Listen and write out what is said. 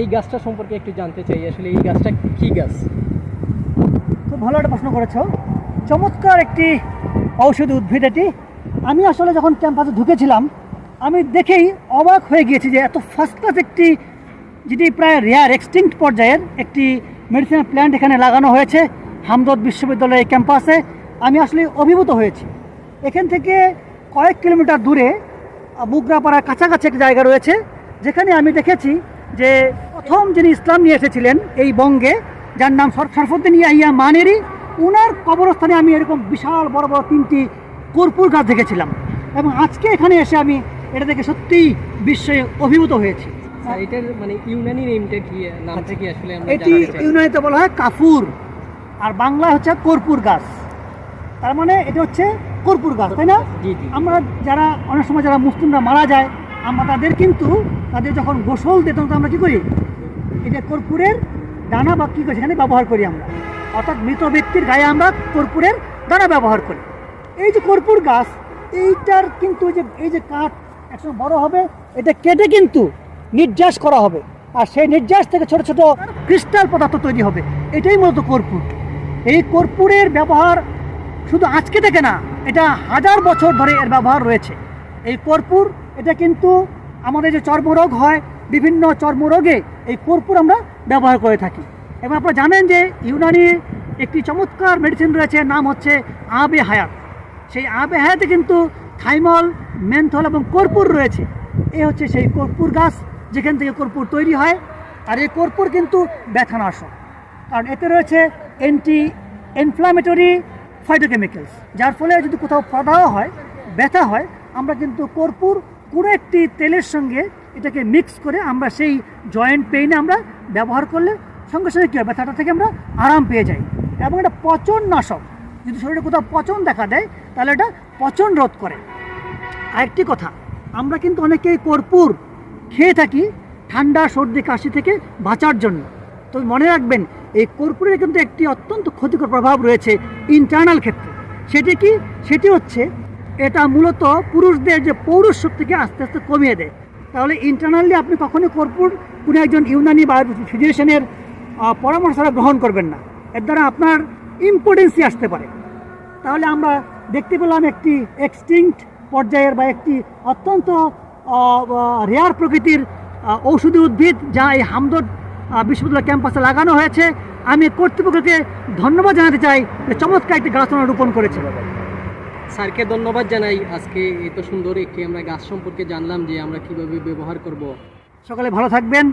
এই গাছটা সম্পর্কে একটু জানতে চাই আসলে এই গাছটা কি গাছ? খুব ভালো একটা প্রশ্ন করেছ। চমৎকার একটি ঔষধি উদ্ভিদ এটি। আমি আসলে যখন ক্যাম্পাসে ঢুকেছিলাম আমি দেখেই অবাক হয়ে গিয়েছি যে এত ফার্স্ট ক্লাস একটি যেটি প্রায় রেয়ার এক্সটিংক্ট পর্যায়ের একটি মেডিসিনাল প্ল্যান্ট এখানে লাগানো হয়েছে হামদর্দ বিশ্ববিদ্যালয়ের ক্যাম্পাসে। আমি আসলে অভিভূত হয়েছি। এখান থেকে কয়েক কিলোমিটার দূরে আহ, মুগরাপাড়ার কাছাকাছি একটা জায়গা রয়েছে যেখানে আমি দেখেছি যে প্রথম যিনি ইসলাম নিয়ে এসেছিলেন এই বঙ্গে যার নাম সর- শরফুদ্দিন ইয়াহিয়া মানেরি ওনার কবরস্থানে আমি এরকম বিশাল বড় বড় তিনটি কর্পূর গাছ দেখেছিলাম। এবং আজকে এখানে এসে আমি এটা দেখে সত্যিই বিশ্বে অভিভূত হয়েছি। এটার মানে ইউনানি নেমটা কি নামটা কি আসলে এটি ইউনানিতে বলা হয় কাফুর আর বাংলা হচ্ছে কর্পূর গাছ। তার মানে এটা হচ্ছে কর্পূর গাছ তাই না? আমরা যারা অনেক সময় যারা মুসলিমরা মারা যায় আমরা তাদের কিন্তু তাদের যখন গোসল দিই তখন আমরা কী করি? এটা কর্পূরের দানা বা কী করি, সেখানে ব্যবহার করি আমরা। অর্থাৎ মৃত ব্যক্তির গায়ে আমরা কর্পূরের দানা ব্যবহার করি। এই যে কর্পূর গাছ, এইটার কিন্তু যে, এই যে কাঠ একসময় বড় হবে, এটা কেটে কিন্তু নির্যাস করা হবে। আর সেই নির্যাস থেকে ছোট ছোট ক্রিস্টাল পদার্থ তৈরি হবে। এটাই মূলত কর্পূর। এই কর্পূরের ব্যবহার শুধু আজকে থেকে না, এটা হাজার বছর ধরে এর ব্যবহার রয়েছে। এই কর্পূর এটা কিন্তু আমাদের যে চর্মরোগ হয়, বিভিন্ন চর্মরোগে এই কর্পূর আমরা ব্যবহার করে থাকি। এবং আপনারা জানেন যে ইউনানির একটি চমৎকার মেডিসিন রয়েছে, নাম হচ্ছে আবে হায়াত। সেই আবে হায়াতে কিন্তু থাইমল, মেন্থল এবং কর্পূর রয়েছে। এ হচ্ছে সেই কর্পূর গাছ যেখান থেকে কর্পূর তৈরি হয়। আর এই কর্পূর কিন্তু ব্যথানাশক। কারণ এতে রয়েছে অ্যান্টি ইনফ্লামেটরি ফাইটোকেমিক্যালস যার ফলে যদি কোথাও প্রদাহ হয়, ব্যথা হয়, আমরা কিন্তু কর্পূর কোনো একটি তেলের সঙ্গে এটাকে মিক্স করে আমরা সেই জয়েন্ট পেইনে আমরা ব্যবহার করলে সঙ্গে সঙ্গে কী হয়? ব্যথাটা থেকে আমরা আরাম পেয়ে যাই। এবং এটা পচন নাশক। যদি শরীরে কোথাও পচন দেখা দেয়, তাহলে এটা পচন রোধ করে। আরেকটি কথা, আমরা কিন্তু অনেকেই কর্পূর খেয়ে থাকি ঠান্ডা, সর্দি, কাশি থেকে বাঁচার জন্য। তো মনে রাখবেন, এই কর্পূরের কিন্তু একটি অত্যন্ত ক্ষতিকর প্রভাব রয়েছে ইন্টারনাল ক্ষেত্রে। সেটি কি? সেটি হচ্ছে এটা মূলত পুরুষদের যে পৌরুষ শক্তিকে আস্তে আস্তে কমিয়ে দেয়। তাহলে ইন্টারনালি আপনি কখনোই কর্পূর, কোনো একজন ইউনানি বা ফিজিশিয়ানের পরামর্শ গ্রহণ করবেন না। এর দ্বারা আপনার ইম্পোর্টেন্সি আসতে পারে। তাহলে আমরা দেখতে পেলাম একটি এক্সটিংক্ট পর্যায়ের বা একটি অত্যন্ত রেয়ার প্রকৃতির ঔষধি উদ্ভিদ যা এই হামদর্দ বিশ্ববিদ্যালয় ক্যাম্পাসে লাগানো হয়েছে। আমি কর্তৃপক্ষকে ধন্যবাদ জানাতে চাই যে চমৎকার একটি গাছ রোপণ করেছে। স্যারকে ধন্যবাদ জানাই। আজকে এত সুন্দর একটি আমরা গাছ সম্পর্কে জানলাম যে আমরা কীভাবে ব্যবহার করব। সকালে ভালো থাকবেন।